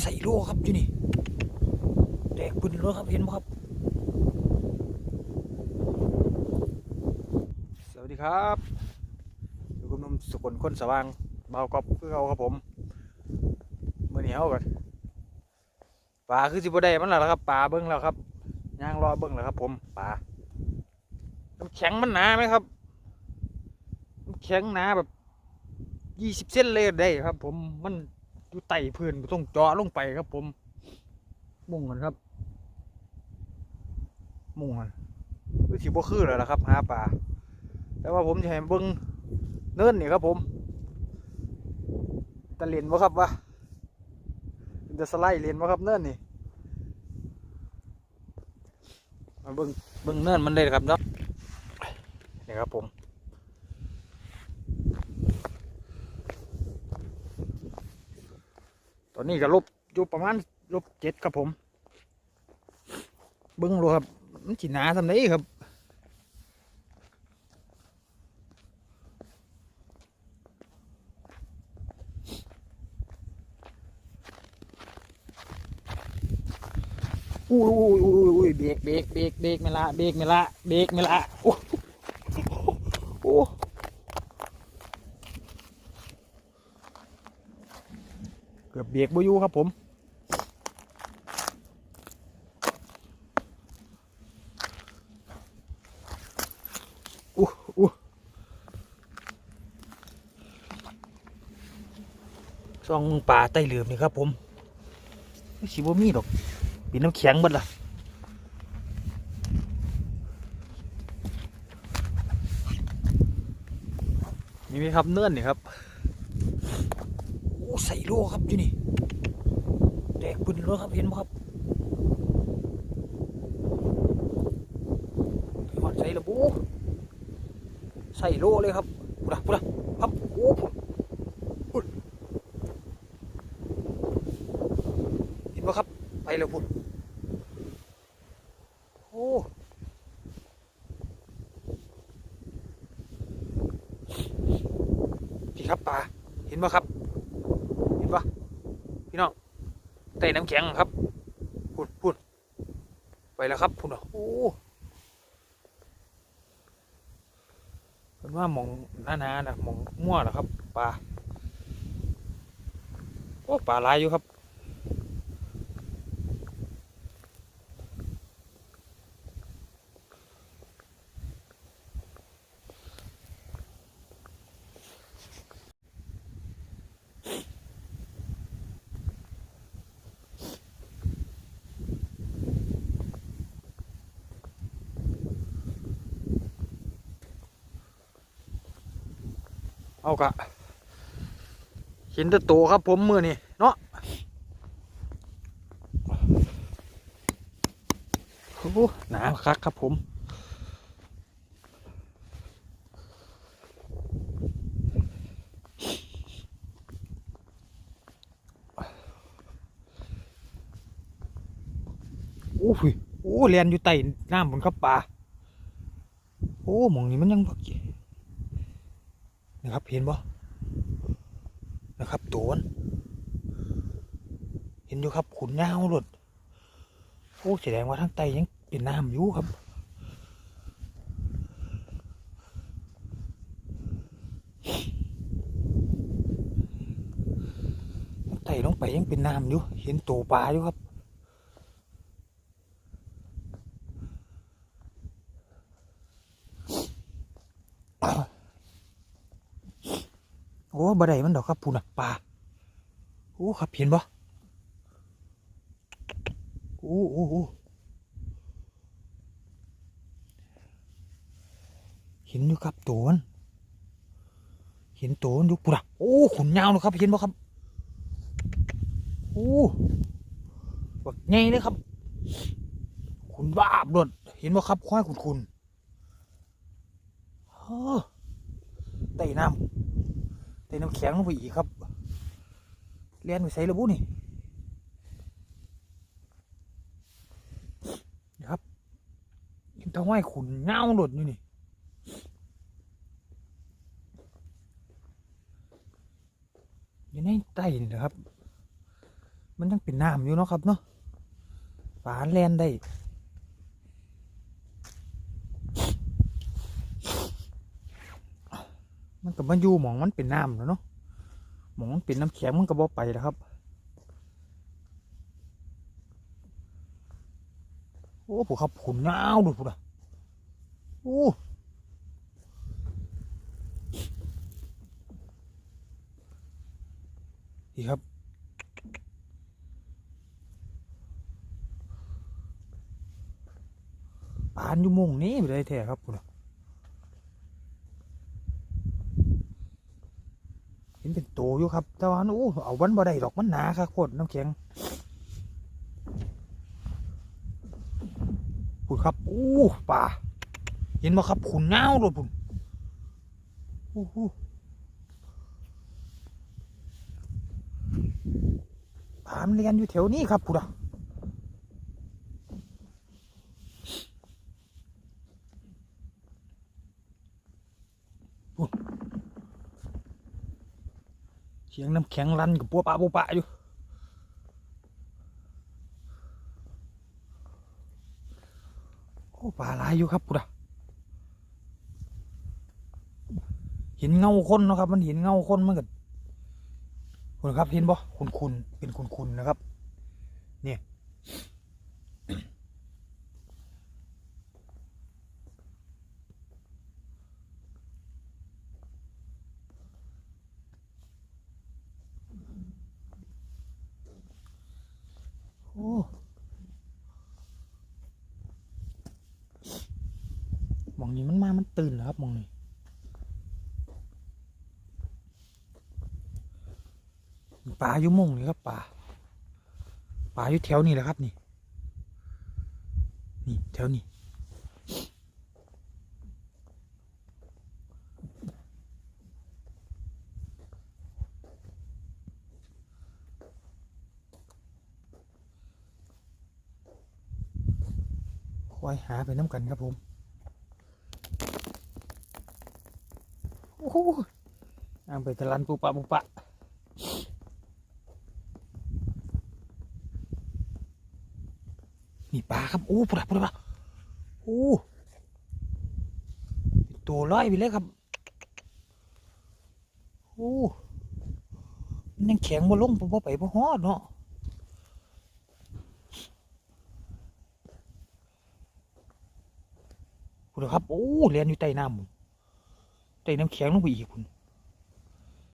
ใส่โลครับอยู่นี่แดงปืนรถครับเห็นไหมครับ สวัสดีครับอยู่กับนุ่มสุกลคนสว่างเบากอบคือเขาครับผมเมื่อนี้เขากันปลาคือสิบได้มันแล้วละครับปลาเบิ้งแล้วครับย่างรอเบิ้งแล้วครับ ผมปลาน้ำแข็งมันหนาไหมครับน้ำแข็งหนาแบบยี่สิบเซนเลยได้ครับ ผมมัน อยู่ไต่พื้นต้องเจาะลงไปครับผม มุ่งกันครับ มุ่งกันคือสิบ่คือแล้วล่ะครับหาปลาแต่ว่าผมจะให้เบิ้งเนินนี่ครับผมตะเลียนวะครับวะจะสไลด์เลียนวะครับเนินนี่มาเบิ้งเบิ้งเนินมันเลยครับเนาะนี่ครับผม ต อนนี้ก็ลบอยู่ประมาณลบเจ็ดครับผมเบิ้งดูครับมันจีหนาทำไดครับอุ้ยอุ้ยอุ้ยอุ้ยเบรกเบรกเบรกเบรกไม่ละเบรกไม่ละเบรกไม่ละโอ้โอ้ เกือบเบรกบอยู่ครับผมอู้อู้ซองป่าใต้เหลือมนี่ครับผมสิบมีดอกปีน้ำแข็งเบิดล่ะนี่ครับเนื่อนนี่ครับ ใส่โลครับอยู่นี่แดกปืนรถครับเห็นไหมครับไหอดใส่ระบูใส่โลเลยครับปุ๊ดะปุ๊ดะครับโอ้ปุ๊ดปุ๊ดเห็นไหมครับไปแล้วปุ๊ดโอ้พี่ครับปลาเห็นปะครับ พี่น้องใต้น้ำแข็งครับพุ่นพุ่นไปแล้วครับพูดเหรอโอ้เป็นว่าหมองหน้าๆนะหมองมั่วเหรอครับปลาโอ้ปลาลายอยู่ครับ เอากะเห็นแต่โตครับผมมือนี่เนาะโอ้หนาคักครับผมโอ้ยโอ้เรียนอยู่ใต้น้ำบนครับป่าโอ้มองนี้มันยังบักอยู่ นะครับเห็นบ่นะครับตัวมันเห็นอยู่ครับขุนยาหลดโอ้แสดงว่าทางใต้ยังเป็นน้ำอยู่ครับทางใต้ลงไปยังเป็นน้ำอยู่ เห็นตัวปลาอยู่ครับ บ่ได้มันดอกครับพูน่ะปลาโอ้ครับเห็นบ่โอ้โอ้โอ้เห็นอยู่ครับตัวมันเห็นตัวมันอยู่ปุ่นอะโอ้ขุนยาวเลยครับเห็นบ่ครับโอ้บักไงเลยครับขุนบ้าบโดดเห็นบ่ครับควายขุนขุนเฮ้อไต่น้ำ เตน้ำแข็งลงไปอีกครับเลียนไปใส่ระบุนี่นะครับเห็นตะห้อยขุนเงาหลดอยู่นี่อยู่ในใต้นะครับบมันยังเป็นน้ำอยู่เนาะครับเนาะปลาแลนได้ มันก็มาอยู่หมองมันเป็นน้ำแล้วเนาะหมองมันเป็นน้ำแข็งมันก็บ่ไปแล้วครับ โอ้ผู้ครับผุนยาวดูผู้ละโอ้นี่ครับปานอยู่หมงนี้ไปเลยแท้ครับผู้ล เห็นเป็นโตอยู่ครับ แต่ว่าโอ้เอาวันบ่ได้ดอกมันหนาครับโคตรน้ำแข็งพุ่นครับโอ้ป่าเห็นไหมครับขุนเงาโดดพุ่นโอ้โหปามเรียนอยู่แถวนี้ครับพุ่นอะ เสียงน้ำแข็งรันกับปัวปะปัวปะอยู่โอ้ปลาหลายอยู่ครับพุดะเห็นเงาคนนะครับ มันเห็นเงาคนมันก็คุณครับเห็นบ่คุณคุณเป็นคุณคุณนะครับ เนี่ยโอ้หมอง นี้มันมา มันตื่นแล้วครับมองนี้ปลาอยู่หมองนี่ครับปลาปลาอยู่แถวนี้แหละครับนี่นี่แถวนี้คอยหาไปน้ำกันครับผม โอ้โหอ่างไปตะลันปุปะปุปะนี่ปลาครับ โอ้ปลาปลาปลาโอ้ตัวร้อยไปเลยครับ โอ้มันยังแข็งบ่ลงบ่บ่ไปบ่ฮอดเนาะคุณครับ โอ้เรียนอยู่ใต้น้ำ ใต้น้ำแข็งลงไปอีกคุณ